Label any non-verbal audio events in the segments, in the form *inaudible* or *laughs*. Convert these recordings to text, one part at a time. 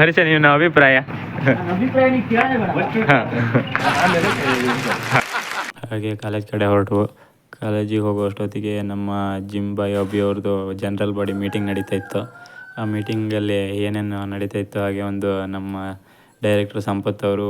ಹರೀಶ ನಿಮ್ಮ ಅಭಿಪ್ರಾಯ. *laughs* ಹಾಗೆ ಕಾಲೇಜ್ ಕಡೆ ಹೊರಟು. ಕಾಲೇಜಿಗೆ ಹೋಗೋ ಅಷ್ಟೊತ್ತಿಗೆ ನಮ್ಮ ಜಿಮ್ ಬಾಯ್ ಒಬ್ಬಿ ಅವ್ರದ್ದು ಜನರಲ್ ಬಾಡಿ ಮೀಟಿಂಗ್ ನಡೀತಾ ಇತ್ತು. ಆ ಮೀಟಿಂಗಲ್ಲಿ ಏನೇನು ನಡೀತಾ ಇತ್ತು ಹಾಗೆ ಒಂದು ನಮ್ಮ ಡೈರೆಕ್ಟ್ರ್ ಸಂಪತ್ ಅವರು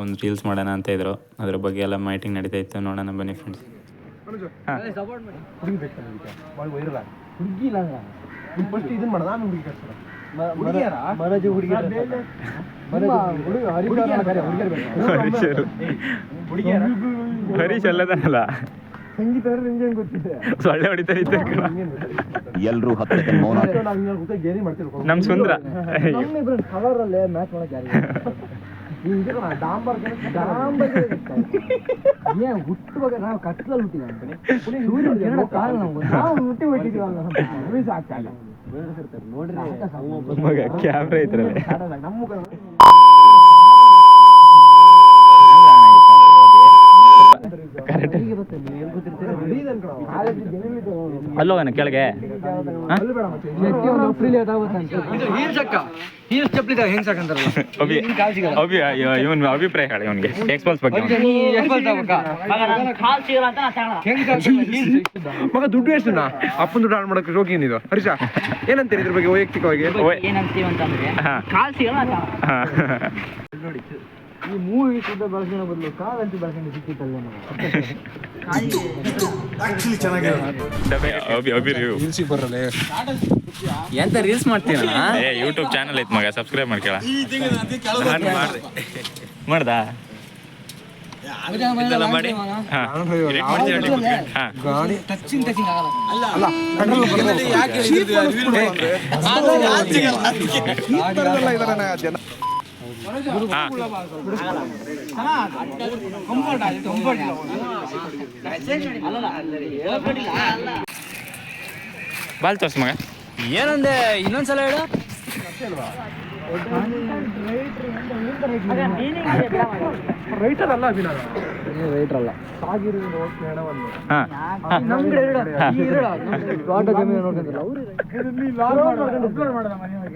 ಒಂದು ರೀಲ್ಸ್ ಮಾಡೋಣ ಅಂತ ಇದ್ರು. ಅದ್ರ ಬಗ್ಗೆ ಎಲ್ಲ ಮೀಟಿಂಗ್ ನಡೀತಾ ಇತ್ತು. ನೋಡೋಣ ಬನ್ನಿ ಫ್ರೆಂಡ್ಸ್ ಫಸ್ಟ್ ಇದನ್ನ ಮಾಡ ನಾನು ಹುಡುಗಿ ಹರೀಶ್ ಅಲ್ಲದನಲ್ಲ? ಸೊಳ್ಳೆ ಹೊಡಿತಾ ಇದ್ದ ಎಲ್ರೂ ಮೌನ ನಮ್ ಸುಂದ್ರ. ಅಲ್ಲೇ ಮ್ಯಾಚ್ ಮಾಡಕ್ ಹುಟ್ಟುವಾಗ ನಾವು ಕತ್ಲಲ್ಲಿ ಹುಟ್ಟಿದ ನಾವು ಹುಟ್ಟಿ ಸಾಕಲ್ಲ ನೋಡ್ರಿ ಕ್ಯಾಮ್ರಾ ಐತ್ರಲ್ಲ ಮುಖ ಅಲ್ಲೋಗನ ಕೆಳಗೆ. ಇವನ್ ಅಭಿಪ್ರಾಯ ಹೇಳಿ ಇವನ್ಗೆ ಎಕ್ಸ್ಪಲ್ಸ್ ಬಗ್ಗೆ ಮಗ ದುಡ್ಡು ಎಷ್ಟು ಅಪ್ಪನ ದುಡ್ಡು ಹಾಳು ಮಾಡಕ್ಕೆ ರೋಗಿ ಏನಿದು? ಹರೀಶ ಏನಂತೀರಿ ಇದ್ರ ಬಗ್ಗೆ ವೈಯಕ್ತಿಕವಾಗಿ? ಓಯ್. ಹಾ. ಹಾ. ಈ ಮೂವಿ ಇಟ್ಟಿದ್ದ ಬಳಸಿನ ಬದಲು ಕಾಲಂತಿ ಬಳಸ್ಕೊಂಡು ಸಿಕ್ಕಿತ್ತಲ್ಲ. ಎಂತ ರೀಲ್ಸ್ ಮಾಡ್ತೀನ ಏ ಯೂಟ್ಯೂಬ್ ಚಾನಲ್ ಐತ್ ಮಗ ಸಬ್ಸ್ಕ್ರೈಬ್ ಮಾಡ್ಕೇಳ. ಮಾಡ್ದಾ ಮಾಡಿ. ಬಾಲ್ ತೋರ್ಸ್ ಮಗ. ಏನಂದೆ? ಇನ್ನೊಂದ್ಸಲ ಹೇಳು. ರೈಟರ್ ಅಲ್ಲ ಅಭಿನವ ರೈಟರ್ ಅಲ್ಲ ಸಾಗಿರೋ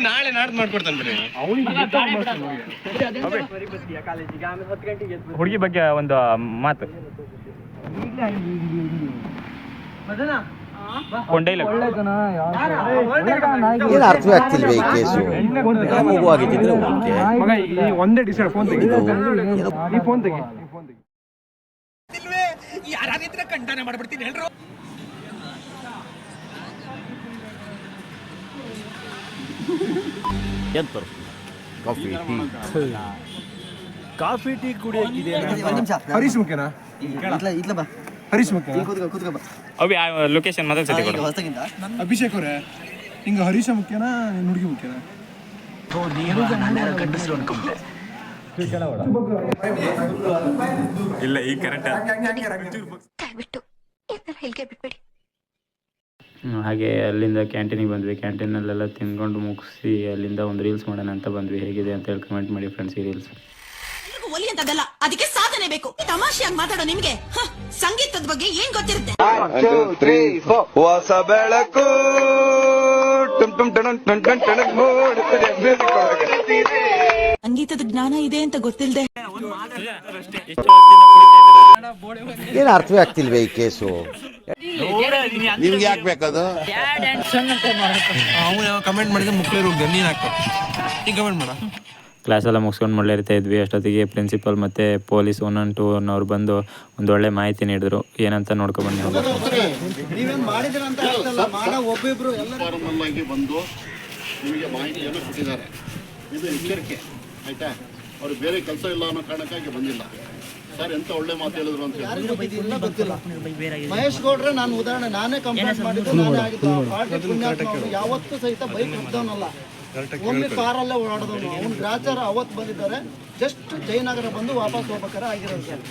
ನಾಳೆ ನಾಡ್ದು ಮಾಡ್ಕೊಡ್ತಾನೆ ಬಿಡಿ ಹುಡುಗಿ ಬಗ್ಗೆ ಒಂದು ಮಾತು ಏನು ಅರ್ಥವೇ ಆಗ್ತಿಲ್ವೇ ಈ ಕೇಸು? ಮಗು ಆಗಿದ್ದಿದ್ರೆ ಓಕೆ ಮಗ ಈ ಒಂದೇ ಡಿಸೈಡ್ ಫೋನ್ ತೆಗಿ. ಈ ಫೋನ್ ತೆಗಿ. ಮಾಡ್ಬಿಡ್ತೀನಿ ಎಂತ ಕಾಫಿ ಟೀ. ಕಾಫಿ ಟೀ ಕುಡಿಯೋಕಿದೆ ಹರೀಶ್ ಮುಖ್ಯನಾ ಹರೀಶ್ ಮುಖ್ಯ ಅಭಿ ಲೊಕೇಶನ್ ಮಾತ್ರ ಸತಿ ಕೊಡು. ಅಭಿಷೇಕ್ ಅವರೇ ಹಿಂಗ ಹರೀಶ ಮುಖ್ಯನಾ ಹುಡುಗಿ ಮುಖ್ಯನಾ? ಇಲ್ಲ ಈಗ ಕರೆಕ್ಟ್ ದಯವಿಟ್ಟು ಈ ಥರ ಹೇಳಿಕೆ ಬಿಟ್ಬಿಡಿ. ಹಾಗೆ ಅಲ್ಲಿಂದ ಕ್ಯಾಂಟೀನಿಗೆ ಬಂದ್ವಿ. ಕ್ಯಾಂಟೀನಲ್ಲೆಲ್ಲ ತಿನ್ಕೊಂಡು ಮುಗಿಸಿ ಅಲ್ಲಿಂದ ಒಂದು ರೀಲ್ಸ್ ಮಾಡೋಣ ಅಂತ ಬಂದ್ವಿ. ಹೇಗಿದೆ ಅಂತ ಹೇಳಿ ಕಮೆಂಟ್ ಮಾಡಿ ಫ್ರೆಂಡ್ಸ್ ಈ ರೀಲ್ಸ್. ಒಲಿ ಅಂತದಲ್ಲ. ಅದಕ್ಕೆ ಸಾಧನೆ ಬೇಕು. ತಮಾಷೆಯಾಗಿ ಮಾತಾಡೋ ನಿಮ್ಗೆ. ಹ, ಸಂಗೀತದ ಬಗ್ಗೆ ಏನ್ ಗೊತ್ತಿರುತ್ತೆ? ಹೊಸ ಬೆಳಕು. ಟುಮ್ ಟುಮ್ ಟಣಕ್ ಟಣಕ್ ಟಣಕ್ ಟಣಕ್ ಮೂಡುತ್ತದೆ music ಒಳಗೆ. ಸಂಗೀತದ ಜ್ಞಾನ ಇದೆ ಅಂತ ಗೊತ್ತಿಲ್ಲದೆ ಏನ್ ಅರ್ಥವೇ ಆಗ್ತಿಲ್ವೇ ಈ ಕೇಸು? ನಿಮ್ಗೆ ಯಾಕೆ ಬೇಕದು? ಅವನು ಕಮೆಂಟ್ ಮಾಡಿದ್ರೆ ಮುಕ್ಳೇರು ನೀನ್ ಹಾಕೋ ಈಗ ಕಮೆಂಟ್ ಮಾಡ. ಕ್ಲಾಸೆಲ್ಲ ಮುಗಿಸ್ಕೊಂಡು ಮಳೆ ಇರ್ತಾ ಇದ್ವಿ. ಅಷ್ಟೊತ್ತಿಗೆ ಪ್ರಿನ್ಸಿಪಲ್ ಮತ್ತು ಪೊಲೀಸ್ ಒನ್ ಒನ್ ಟು ಅವ್ರು ಬಂದು ಒಂದು ಒಳ್ಳೆ ಮಾಹಿತಿ ನೀಡಿದ್ರು. ಏನಂತ ನೋಡ್ಕೊಬನ್ನಿ ಹೋಗಿ ಫಾರ್ಮಲ್ ಆಗಿ ಬಂದು ನಿಮಗೆ ಮಾಹಿತಿಯನ್ನು ಕೊಟ್ಟಿದ್ದಾರೆ. ಇದು ಎಚ್ಚರಿಕೆ ಆಯ್ತಾ? ಅವ್ರು ಬೇರೆ ಕೆಲಸ ಇಲ್ಲ ಅನ್ನೋ ಕಾರಣಕ್ಕಾಗಿ ಬಂದಿಲ್ಲ. ಸರ್ ಎಂತ ಒಳ್ಳೆ ಮಾತು ಹೇಳಿದ್ರು ಅಂತ ಮಹೇಶ್ ಗೌಡ್ರೆ ನಾನು ಉದಾಹರಣೆ ನಾನೇ ಕಂಪ್ಲೇಂಟ್ ಮಾಡಿದ್ದು ನಾನೇ ಆಗಿದ್ದು. ಯಾವತ್ತೂ ಸಹಿತ ಬೈಕ್ ಒಮ್ಮೆ ಕಾರಲ್ಲೇ ಓಡಾಡೋದು ಅವ್ನ ಗ್ರಾಚಾರ ಅವತ್ತು ಬಂದಿದ್ದಾರೆ. ಜಸ್ಟ್ ಜಯನಗರ ಬಂದು ವಾಪಸ್ ಹೋಗ್ಬೇಕಾರೆ ಆಗಿರೋದು. ಸರ್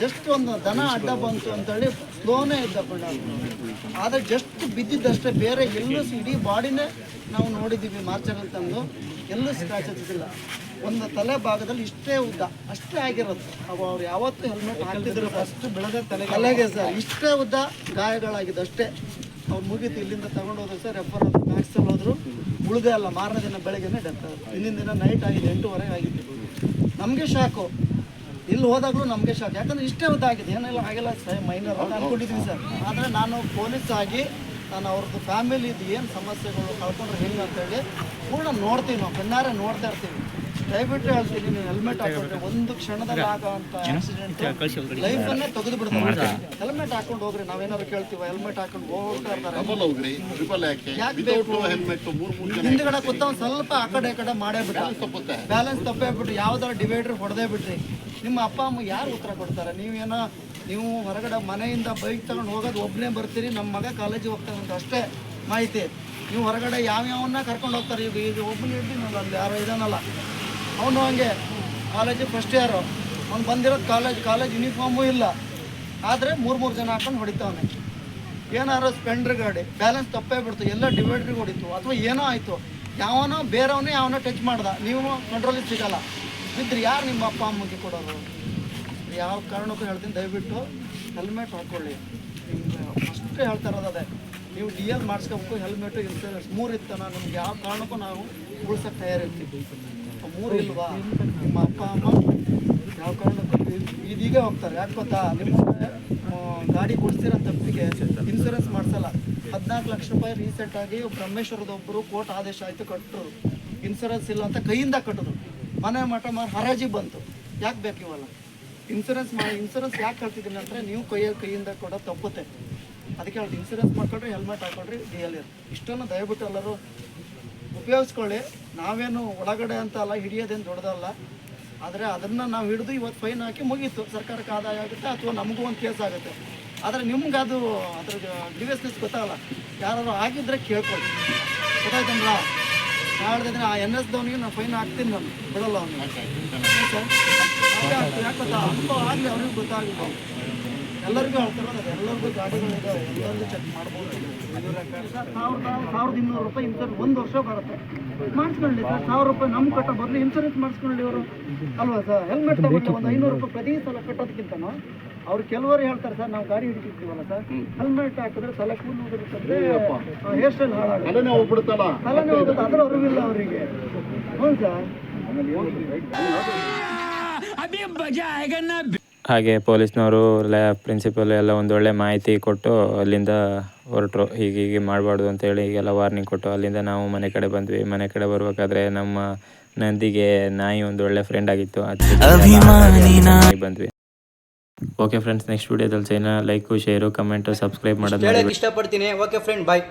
ಜಸ್ಟ್ ಒಂದು ದನ ಅಡ್ಡ ಬಂತು ಅಂತೇಳಿ ಸ್ಲೋನೇ ಇದ್ದ ಪುಣ್ಯಾತ್ಮ ಆದರೆ ಜಸ್ಟ್ ಬಿದ್ದಿದ್ದಷ್ಟೇ. ಬೇರೆ ಎಲ್ಲೂ ಸ- ಇಡೀ ಬಾಡಿನೇ ನಾವು ನೋಡಿದ್ದೀವಿ ಮಾರ್ಚಲ್ಲಿ ತಂದು. ಎಲ್ಲೂ ಸ್ಕ್ರಾಚ್ ಹಚ್ಚಿಲ್ಲ ಒಂದು ತಲೆ ಭಾಗದಲ್ಲಿ ಇಷ್ಟೇ ಉದ್ದ. ಅಷ್ಟೇ ಆಗಿರುತ್ತೆ ಅವು ಅವ್ರು ಯಾವತ್ತೂ ಹೆಲ್ಮೆಟ್ ಹಾಕಿದ್ರು ಅಷ್ಟು ಬೆಳೆದ ತಲೆ ತಲೆಗೆ ಸರ್ ಇಷ್ಟೇ ಉದ್ದ ಗಾಯಗಳಾಗಿದೆ ಅಷ್ಟೇ. ಅವ್ರು ಮುಗಿತು ಇಲ್ಲಿಂದ ತಗೊಂಡು ಹೋದ್ರು ಸರ್ ರೆಫರ್ ಮ್ಯಾಕ್ಸಲ್ಲಿ ಹೋದ್ರು. ಉಳಿದೇ ಅಲ್ಲ, ಮಾರನೇ ದಿನ ಬೆಳಗ್ಗೆನೇ ಡೆತ್ ಹಿಂದಿನ ದಿನ ನೈಟ್ ಆಗಿದೆ ಎಂಟೂವರೆಗೆ ಆಗಿತ್ತು ನಮಗೆ ಶಾಕು ಇಲ್ಲಿ ಹೋದಾಗಲೂ ನಮಗೆ ಶಾಕ್ ಯಾಕಂದ್ರೆ ಇಷ್ಟೇ ಆಗಿದೆ. ಏನೆಲ್ಲ ಆಗಿಲ್ಲ ಸರ್ ಮೈನರ್ ಅಂತ ಅನ್ಕೊಂಡಿದ್ವಿ ಸರ್. ಆದರೆ ನಾನು ಪೊಲೀಸ್ ಆಗಿ, ನಾನು ಅವ್ರದ್ದು ಫ್ಯಾಮಿಲಿದು ಏನು ಸಮಸ್ಯೆಗಳು ಕಳ್ಕೊಂಡ್ರೆ ಹೆಂಗೆ ಅಂತೇಳಿ ಪೂರ್ಣ ನೋಡ್ತೀವಿ ನಾವು. ಕಣ್ಣಾರೆ ನೋಡ್ತಾ ಇರ್ತೀವಿ. ದಯವಿಟ್ಟು ಹೇಳ್ತೀನಿ ನೀವು ಹೆಲ್ಮೆಟ್ ಹಾಕೊಂಡ್ರೆ ಒಂದು ಕ್ಷಣದಲ್ಲಿ ಆಗೋಂಥ ಆಕ್ಸಿಡೆಂಟ್ ಲೈಫನ್ನೇ ತೆಗೆದು ಬಿಡ್ತಾರೆ ಹೆಲ್ಮೆಟ್ ಹಾಕೊಂಡು ಹೋಗ್ರಿ ನಾವೇನಾದ್ರು ಕೇಳ್ತೀವ? ಹೆಲ್ಮೆಟ್ ಹಾಕೊಂಡು ಹೋಗ್ತಾ ಇರ್ತಾರೆ ಡಬಲ್ ಹೋಗ್ರಿ ಟ್ರಿಪಲ್ ಯಾಕೆ ಯಾಕ್ ವಿತೌಟ್ ಹೆಲ್ಮೆಟ್ ಮೂರು ಮೂರು ಜನ ಹಿಂದ್ಗಡೆ ಕೂತ ಒಂದ್ ಸ್ವಲ್ಪ ಆ ಕಡೆ ಈ ಕಡೆ ಮಾಡೇ ಬಿಟ್ಟ ಬ್ಯಾಲೆನ್ಸ್ ತಪ್ಪೇ ಬಿಟ್ರಿ ಯಾವ್ದಾರ ಡಿವೈಡರ್ ಹೊಡೆದೇ ಬಿಟ್ರಿ. ನಿಮ್ಮ ಅಪ್ಪ ಅಮ್ಮ ಯಾರು ಉತ್ತರ ಕೊಡ್ತಾರೆ? ನೀವೇನೋ ನೀವು ಹೊರಗಡೆ ಮನೆಯಿಂದ ಬೈಕ್ ತಗೊಂಡು ಹೋಗೋದು ಒಬ್ಬನೇ ಬರ್ತೀರಿ ನಮ್ಮ ಮಗ ಕಾಲೇಜಿಗೆ ಹೋಗ್ತಾನೆ ಅಂತ ಅಷ್ಟೇ ಮಾಹಿತಿ. ನೀವು ಹೊರಗಡೆ ಯಾವ್ಯಾವನ್ನ ಕರ್ಕೊಂಡು ಹೋಗ್ತಾರೆ? ಈಗ ಈಗ ಒಬ್ಬನೇ ಇರ್ತೀನಿ ಅಲ್ಲಿ ಯಾರೋ ಇದಾನಲ್ಲ. ಅವನು ಹಂಗೆ ಕಾಲೇಜು ಫಸ್ಟ್ ಇಯರು ಅವ್ನು ಬಂದಿರೋದು ಕಾಲೇಜ್ ಕಾಲೇಜ್ ಯೂನಿಫಾರ್ಮು ಇಲ್ಲ. ಆದರೆ ಮೂರು ಮೂರು ಜನ ಹಾಕೊಂಡು ಹೊಡಿತಾವನೆ. ಏನಾರು ಸ್ಪೆಂಡ್ರ್ ಗಾಡಿ ಬ್ಯಾಲೆನ್ಸ್ ತಪ್ಪೇ ಬಿಡ್ತು, ಎಲ್ಲ ಡಿವೈಡ್ರಿಗೆ ಹೊಡಿತು, ಅಥವಾ ಏನೋ ಆಯಿತು. ಯಾವನೋ ಬೇರೆಯವನೇ ಯಾವನೋ ಟಚ್ ಮಾಡ್ದ. ನೀವು ಕಂಟ್ರೋಲಿಗೆ ಸಿಗಲ್ಲ. ಇದ್ರೆ ಯಾರು ನಿಮ್ಮ ಅಪ್ಪ, ಅಮ್ಮಗೆ ಕೊಡೋರು ಯಾವ ಕಾರಣಕ್ಕೂ ಹೇಳ್ತೀನಿ, ದಯವಿಟ್ಟು ಹೆಲ್ಮೆಟ್ ಹಾಕ್ಕೊಳ್ಳಿ ಫಸ್ಟ್ ಹೇಳ್ತಾ ಇರೋದು ಅದೇ. ನೀವು ಡಿ ಎಲ್ ಮಾಡಿಸ್ಕೋಬೇಕು ಹೆಲ್ಮೆಟು ಇನ್ಸೂರೆನ್ಸ್ ಮೂರು ಇತ್ತು ನಿಮ್ಗೆ ಯಾವ ಕಾರಣಕ್ಕೂ ನಾವು ಉಳ್ಸೋಕ್ಕೆ ತಯಾರಿರ್ತೀವಿ. ಮೂರು ಇಲ್ವಾ ನಿಮ್ಮ ಅಪ್ಪ, ಅಮ್ಮ ಯಾವ ಕಾರಣಕ್ಕೂ ಇದೀಗ ಹೋಗ್ತಾರೆ, ಯಾಕೆ ಗೊತ್ತಾ? ನಿಮ್ಮ ಗಾಡಿ ಕೊಡ್ಸಿರೋ ತಪ್ಪಿಗೆ ಇನ್ಸೂರೆನ್ಸ್ ಮಾಡಿಸಲ್ಲ. ಹದಿನಾಲ್ಕು ಲಕ್ಷ ರೂಪಾಯಿ ರೀಸೆಂಟ್ ಆಗಿ ಬ್ರಹ್ಮೇಶ್ವರದೊಬ್ಬರು ಕೋರ್ಟ್ ಆದೇಶ ಆಯಿತು ಕಟ್ಟರು ಇನ್ಸೂರೆನ್ಸ್ ಇಲ್ಲ ಅಂತ ಕೈಯಿಂದ ಕಟ್ಟಿದ್ರು ಮನೆ ಮಠ ಮಾಡಿ ಹರಾಜಿ ಬಂತು. ಯಾಕೆ ಬೇಕು ಇವೆಲ್ಲ ಇನ್ಸೂರೆನ್ಸ್ ಮಾಡಿ ಇನ್ಸೂರೆನ್ಸ್ ಯಾಕೆ ಕಟ್ತಿದ್ದೀನಿ ಅಂದರೆ ನೀವು ಕೈಯಲ್ಲಿ ಕೈಯಿಂದ ಕೂಡ ತಪ್ಪುತ್ತೆ. ಅದಕ್ಕೆ ಹೇಳ್ತೀನಿ ಇನ್ಸೂರೆನ್ಸ್ ಮಾಡ್ಕೊಳ್ರಿ ಹೆಲ್ಮೆಟ್ ಹಾಕೊಳ್ರಿ ಡಿ ಎಲ್ ಇರ್ ಇಷ್ಟನ್ನು ದಯವಿಟ್ಟು ಎಲ್ಲರೂ ಉಪಯೋಗಿಸ್ಕೊಳ್ಳಿ. ನಾವೇನು ಒಳಗಡೆ ಅಂತ ಅಲ್ಲ ಹಿಡಿಯೋದೇನು ದೊಡ್ಡದಲ್ಲ. ಆದರೆ ಅದನ್ನು ನಾವು ಹಿಡಿದು ಇವತ್ತು ಫೈನ್ ಹಾಕಿ ಮುಗೀತು. ಸರ್ಕಾರಕ್ಕೆ ಆದಾಯ ಆಗುತ್ತೆ ಅಥವಾ ನಮಗೂ ಒಂದು ಕೇಸ್ ಆಗುತ್ತೆ. ಆದರೆ ನಿಮ್ಗೆ ಅದು ಅದ್ರ ಗ್ರೀವಿಯಸ್ನೆಸ್ ಗೊತ್ತಾಗಲ್ಲ ಯಾರು ಆಗಿದ್ದರೆ ಕೇಳ್ಕೊಳ್ಳಿ. ಗೊತ್ತಾಯ್ತಂದ್ರ? ಮಾಡಿದ್ರೆ ಆ ಎನ್ ಎಸ್ ದವನಿಗೆ ನಾನು ಫೈನ್ ಹಾಕ್ತೀನಿ ನಾನು. ಬಿಡಲ್ಲ ಅವನಿಗೆ. ಸರ್? ಯಾಕೆ ಗೊತ್ತಾ? ಅನುಭವ ಆಗಲಿ ಅವ್ರಿಗೆ ಗೊತ್ತಾಗಲಿ. ಎಲ್ಲರಿಗೂ ಹೇಳ್ತಾರಲ್ಲ ಅದು ಎಲ್ಲರಿಗೂ ಗಾಡಿಗಳಿದಾವೆ ಎಲ್ಲರಿಗೂ ಚೆಕ್ ಮಾಡ್ಬೋದು. ಸರ್ ಸಾವಿರದ ಸಾವಿರದ ಇನ್ನೂರು ರೂಪಾಯಿ ಇನ್ಸೂರೆನ್ಸ್ ಒಂದು ವರ್ಷ ಬರುತ್ತೆ. ಮಾಡಿಸ್ಕೊಳ್ಳಿ ಸರ್ ಸಾವಿರ ರೂಪಾಯಿ ನಮ್ಮ ಕಟ್ಟೋ ಬದಲು ಇನ್ಸೂರೆನ್ಸ್ ಮಾಡಿಸ್ಕೊಳ್ಳಿ ಅವರು ಅಲ್ವಾ ಸರ್? ಹೆಲ್ಮೆಟ್ ತಗೊಂಡು ಒಂದು ಐನೂರು ರೂಪಾಯಿ ಪ್ರತಿ ಸಲ ಕಟ್ಟೋದಕ್ಕಿಂತನೂ ಅವ್ರು ಕೆಲವರು ಹೇಳ್ತಾರೆ ಸರ್ ನಾವು ಗಾಡಿ ಹಿಡಿತಿರ್ತೀವಲ್ಲ ಸರ್ ಹೆಲ್ಮೆಟ್ ಹಾಕಿದ್ರೆ ತಲೆ ಕೂದಲು ಹೇರ್ ಸ್ಟೈಲ್ ಹಾಳಾಗುತ್ತೆ. ಹೋಗ್ಬಿಡುತ್ತಲ್ಲ. ತಲೆನೇ ಹೋಗುತ್ತೆ ಅದ್ರ ಅರಿವಿಲ್ಲ ಅವರಿಗೆ. ಹ್ಞೂ ಸರ್. ಹಾಗೆ ಪೊಲೀಸ್ನವರು ಲ್ಯಾ ಪ್ರಿನ್ಸಿಪಲ್ ಎಲ್ಲ ಒಂದೊಳ್ಳೆ ಮಾಹಿತಿ ಕೊಟ್ಟು ಅಲ್ಲಿಂದ ಹೊರಟ್ರು. ಹೀಗೆ ಹೀಗೆ ಮಾಡಬಾರ್ದು ಅಂತೇಳಿ ಹೀಗೆಲ್ಲ ವಾರ್ನಿಂಗ್ ಕೊಟ್ಟು ಅಲ್ಲಿಂದ ನಾವು ಮನೆ ಕಡೆ ಬಂದ್ವಿ. ಮನೆ ಕಡೆ ಬರಬೇಕಾದ್ರೆ ನಮ್ಮ ನಂದಿಗೆ ನಾಯಿ ಒಂದು ಒಳ್ಳೆ ಫ್ರೆಂಡ್ ಆಗಿತ್ತು. ಬಂದ್ವಿ. ಓಕೆ ಫ್ರೆಂಡ್ಸ್ ನೆಕ್ಸ್ಟ್ ವಿಡಿಯೋದಲ್ಲಿ ಸೇನಾ ಲೈಕು ಶೇರು ಕಮೆಂಟು ಸಬ್ಸ್ಕ್ರೈಬ್ ಮಾಡೋದು ಇಷ್ಟಪಡ್ತೀನಿ. Okay friend bye